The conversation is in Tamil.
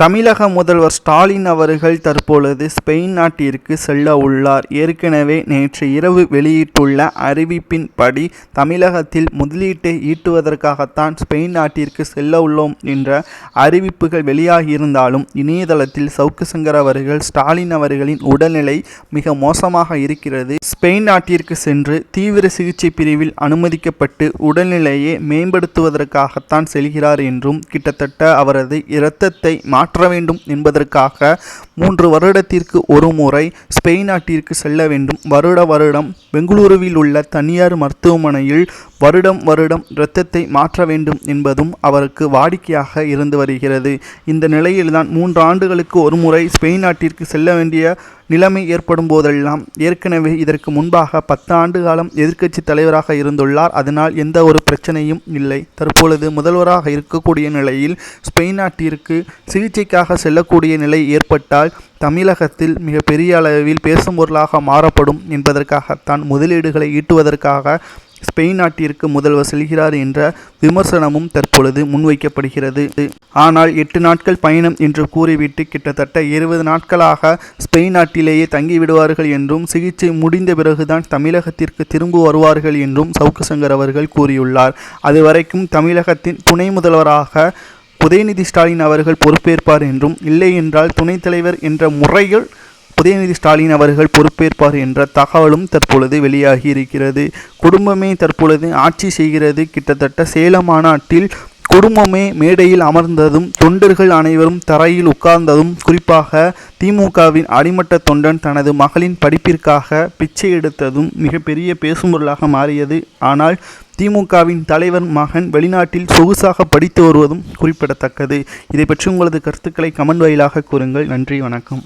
தமிழக முதல்வர் ஸ்டாலின் அவர்கள் தற்பொழுது ஸ்பெயின் நாட்டிற்கு செல்ல உள்ளார். ஏற்கனவே நேற்று இரவு வெளியிட்டுள்ள அறிவிப்பின்படி தமிழகத்தில் முதலீட்டை ஈட்டுவதற்காகத்தான் ஸ்பெயின் நாட்டிற்கு செல்ல உள்ளோம் என்ற அறிவிப்புகள் வெளியாகியிருந்தாலும் இணையதளத்தில் சவுக்கு சங்கர் அவர்கள் ஸ்டாலின் அவர்களின் உடல்நிலை மிக மோசமாக இருக்கிறது. ஸ்பெயின் நாட்டிற்கு சென்று தீவிர சிகிச்சை பிரிவில் அனுமதிக்கப்பட்டு உடல்நிலையை மேம்படுத்துவதற்காகத்தான் செல்கிறார் என்றும் கிட்டத்தட்ட அவரது இரத்தத்தை மாற்ற மாற்ற வேண்டும் என்பதற்காக மூன்று வருடத்திற்கு ஒரு முறை ஸ்பெயின் நாட்டிற்கு செல்ல வேண்டும். வருட வருடம் பெங்களூருவில் உள்ள தனியார் மருத்துவமனையில் வருடம் வருடம் இரத்தத்தை மாற்ற வேண்டும் என்பதும் அவருக்கு வாடிக்கையாக இருந்து வருகிறது. இந்த நிலையில்தான் மூன்று ஆண்டுகளுக்கு ஒரு முறை ஸ்பெயின் நாட்டிற்கு செல்ல வேண்டிய நிலைமை ஏற்படும் போதெல்லாம் ஏற்கனவே இதற்கு முன்பாக பத்து ஆண்டு காலம் எதிர்க்கட்சி தலைவராக இருந்துள்ளார். அதனால் எந்த ஒரு பிரச்சனையும் இல்லை. தற்பொழுது முதல்வராக இருக்கக்கூடிய நிலையில் ஸ்பெயின் நாட்டிற்கு சிகிச்சைக்காக செல்லக்கூடிய நிலை ஏற்பட்டால் தமிழகத்தில் மிக பெரிய அளவில் பேசும் பொருளாக மாறப்படும் என்பதற்காகத்தான் முதலீடுகளை ஈட்டுவதற்காக ஸ்பெயின் நாட்டிற்கு முதல்வர் செல்கிறார் என்ற விமர்சனமும் தற்பொழுது முன்வைக்கப்படுகிறது. ஆனால் எட்டு நாட்கள் பயணம் என்று கூறிவிட்டு கிட்டத்தட்ட இருபது நாட்களாக ஸ்பெயின் நாட்டிலேயே தங்கிவிடுவார்கள் என்றும் சிகிச்சை முடிந்த பிறகுதான் தமிழகத்திற்கு திரும்ப வருவார்கள் என்றும் சவுக்கு சங்கர் அவர்கள் கூறியுள்ளார். அதுவரைக்கும் தமிழகத்தின் துணை முதல்வராக உதயநிதி ஸ்டாலின் அவர்கள் பொறுப்பேற்பார் என்றும் இல்லை என்றால் துணைத் தலைவர் என்ற முறையில் உதயநிதி ஸ்டாலின் அவர்கள் பொறுப்பேற்பார் என்ற தகவலும் தற்பொழுது வெளியாகி இருக்கிறது. குடும்பமே தற்பொழுது ஆட்சி செய்கிறது. கிட்டத்தட்ட சேலம் மாநாட்டில் குடும்பமே மேடையில் அமர்ந்ததும் தொண்டர்கள் அனைவரும் தரையில் உட்கார்ந்ததும் குறிப்பாக திமுகவின் அடிமட்ட தொண்டன் தனது மகளின் படிப்பிற்காக பிச்சை எடுத்ததும் மிகப்பெரிய பேசும்பொருளாக மாறியது. ஆனால் திமுகவின் தலைவர் மகன் வெளிநாட்டில் சொகுசாக படித்து வருவதும் குறிப்பிடத்தக்கது. இதை பற்றி உங்களது கருத்துக்களை கமெண்ட் வாயிலாக கூறுங்கள். நன்றி வணக்கம்.